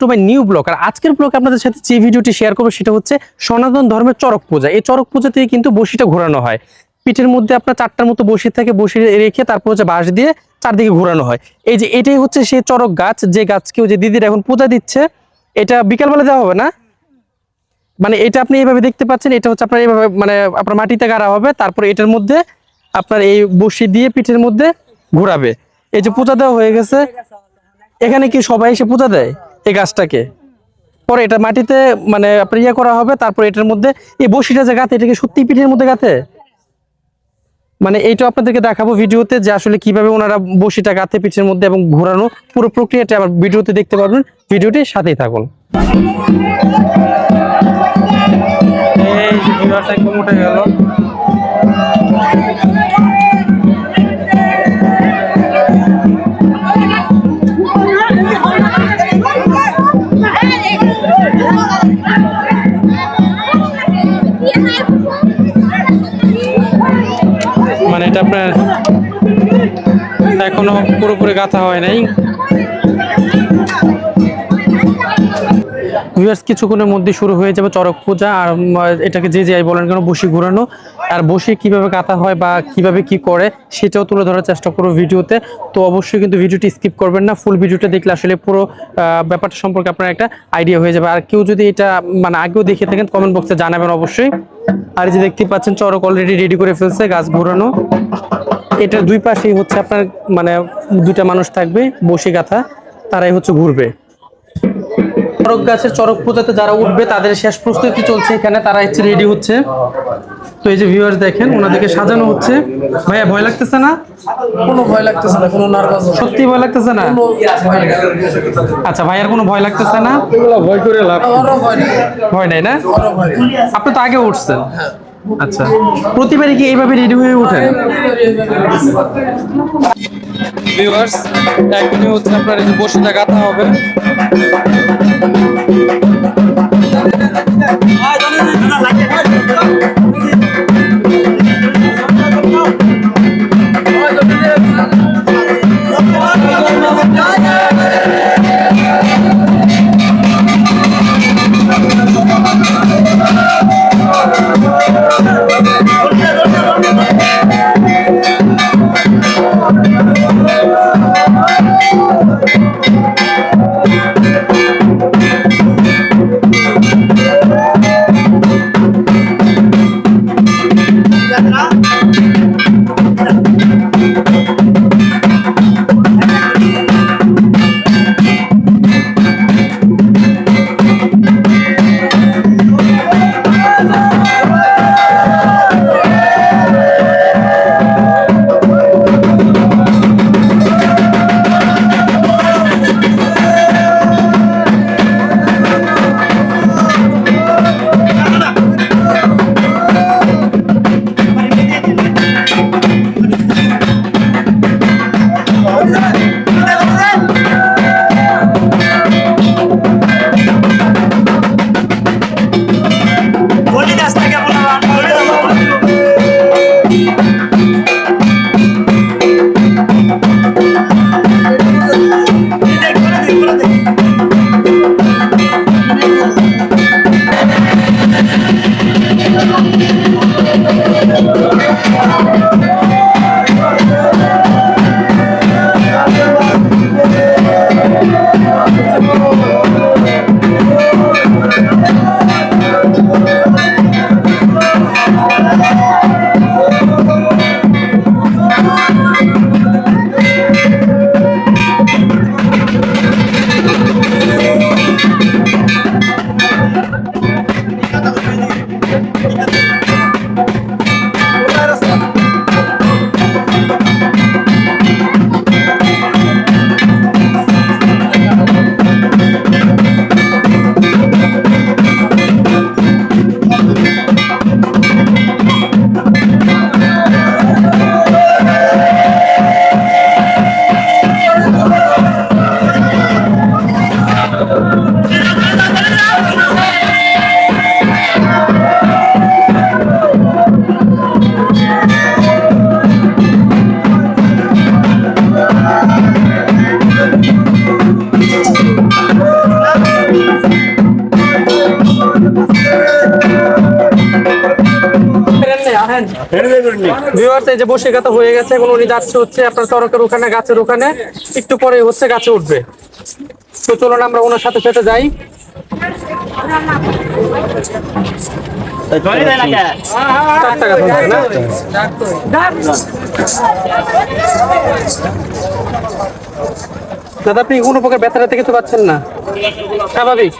Two my new blog আর আজকের blog আপনাদের সাথে যে ভিডিওটি শেয়ার করব সেটা হচ্ছে সনাতন ধর্মের চরক পূজা। এই চরক পূজা থেকে কিন্তু বসিটা ঘোরানো হয়। পিঠের মধ্যে আপনার চারটার মতো বসি থাকে বসি রেখে তারপর হচ্ছে বাঁশ দিয়ে চারদিকে ঘোরানো হয়। এই যে এটাই হচ্ছে সেই চরক গাছ, যে গাছকেও যে দিদির এখন পূজা দিচ্ছে, এটা বিকালবেলা দেওয়া হবে না? মানে এটা আপনি এইভাবে দেখতে পাচ্ছেন, এটা হচ্ছে আপনার এইভাবে মানে আপনার মাটিতে গাড়া হবে, তারপর এটার মধ্যে আপনার এই বসি দিয়ে পিঠের মধ্যে ঘোরাবে। এই যে পূজা দেওয়া হয়ে গেছে। এখানে কি সবাই এসে পূজা দেয়? এই গাছটাকে। পরে এটা মাটিতে মানে আপনার ইয়ে করা হবে, তারপর এটার মধ্যে এই বসিটা যে গাতে এটাকে সত্যি পিঠের মধ্যে গাঁথে? মানে এইটা আপনাদেরকে দেখাবো ভিডিওতে যে আসলে কীভাবে ওনারা বসিটা গাঁথে পিঠের মধ্যে এবং ঘোরানো পুরো প্রক্রিয়াটা আবার ভিডিওতে দেখতে পারবেন। ভিডিওটি সাথেই থাকুন। এই যে গেল। এটা আপনার এখনও পুরোপুরি গাঁথা হয় নাই। কিছুক্ষণের মধ্যে শুরু হয়ে যাবে চরক পূজা। আর এটাকে যে যাই বলেন কেন, বসি ঘোরানো। আর বসে কীভাবে কাটা হয় বা কীভাবে কি করে, সেটাও তুলে ধরার চেষ্টা করব ভিডিওতে। তো অবশ্যই কিন্তু ভিডিওটি স্কিপ করবেন না ফুল ভিডিওটা দেখলে আসলে পুরো ব্যাপারটা সম্পর্কে আপনার একটা আইডিয়া হয়ে যাবে। আর কেউ যদি এটা মানে আগেও দেখে থাকেন কমেন্ট বক্সে জানাবেন অবশ্যই। আর যে দেখতে পাচ্ছেন, চড়ক অলরেডি রেডি করে ফেলছে, গাছ ঘোরানো। এটার দুই পাশেই হচ্ছে আপনার মানে দুইটা মানুষ থাকবে, বসে গাথা, তারাই হচ্ছে ঘুরবে। চরক গাছের চরক পূজাতে যারা উঠবে, তাদের শেষ প্রস্তুতি চলছে এখানে, তারা হচ্ছে রেডি হচ্ছে। তো এই যে ভিউয়ার্স দেখেন ওনাদেরকে সাজানো হচ্ছে। ভাইয়া ভয় লাগতেছে না? কোনো ভয় লাগতেছে না কোনো নার্ভাস সত্যি ভয় লাগতেছে না? আচ্ছা ভাইয়ার কোনো ভয় লাগতেছে না? ভয় করে লাভ ভয় নাই। না? আপনি তো আগে উঠছেন। হ্যাঁ। আচ্ছা প্রতিবারই কি এইভাবে রেডি হয়ে ওঠেন? ভিউয়ার্স একদিনই হচ্ছে আপনার এই বসিটা গাঁথা হবে। আয় জানেন না লাগে। ভিউয়ার্স এই যে বসে হয়ে গেছে এখন উনি যাচ্ছে হচ্ছে আপনার চরকের ওখানে গাছের ওখানে। একটু পরে হচ্ছে গাছে উঠবে। তো চলুন আমরা ওনার সাথে সাথে যাই। দাদা আপনি কোনো প্রকার ব্যথা ট্যাথা কিছু পাচ্ছেন না? স্বাভাবিক।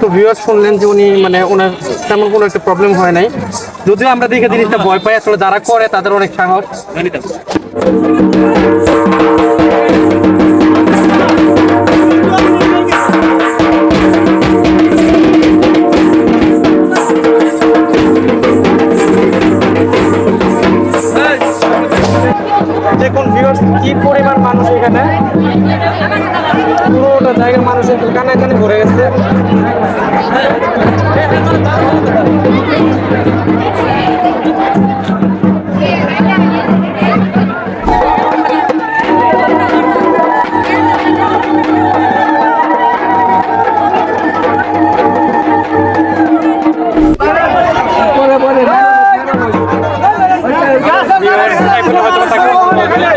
তো ভিউয়ার্স শুনলেন যে উনি মানে ওনার তেমন কোনো একটা প্রবলেম হয় নাই। যদিও আমরা দেখে জিনিসটা ভয় পাই, আসলে যারা করে তাদের অনেক সাহস। দেখুন ভিউয়ার্স কি পরিমাণ মানুষ এখানে? পুরোটা জায়গার মানুষের কানে কানে ভরে গেছে। বা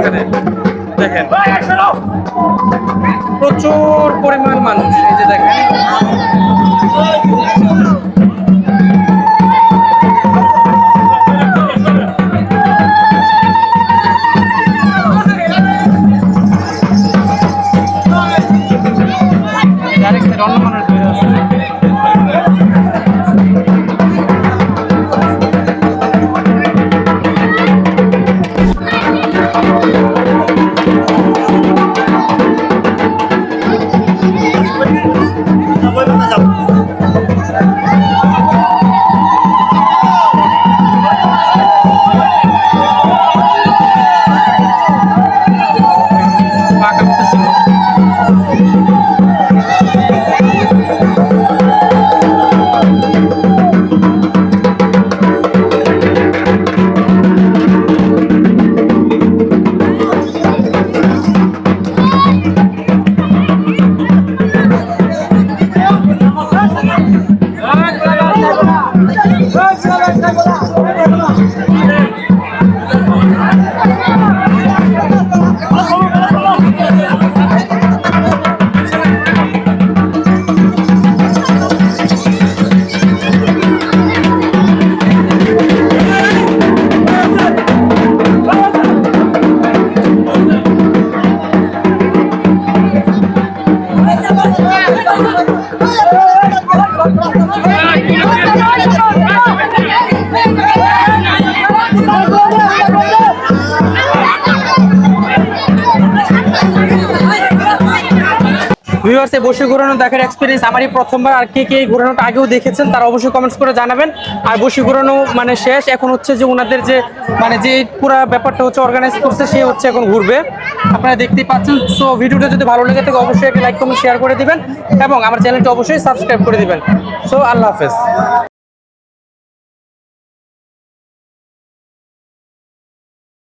এখানে। দেখেন। প্রচুর পরিমাণ ভিউয়ার্সে বসে ঘোরানো দেখার এক্সপিরিয়েন্স আমারই প্রথমবার। আর কে কে এই ঘোরানোটা আগেও দেখেছেন, তারা অবশ্যই কমেন্টস করে জানাবেন। আর বসে ঘোরানো মানে শেষ। এখন হচ্ছে যে ওনাদের যে মানে যে পুরো ব্যাপারটা হচ্ছে অর্গানাইজ করছে, সে হচ্ছে এখন ঘুরবে। আপনারা দেখতেই পাচ্ছেন। সো ভিডিওটা যদি ভালো লেগে থাকে, অবশ্যই একটা লাইক কমেন্ট শেয়ার করে দিবেন এবং আমার চ্যানেলটা অবশ্যই সাবস্ক্রাইব করে দিবেন। সো আল্লাহ হাফেজ।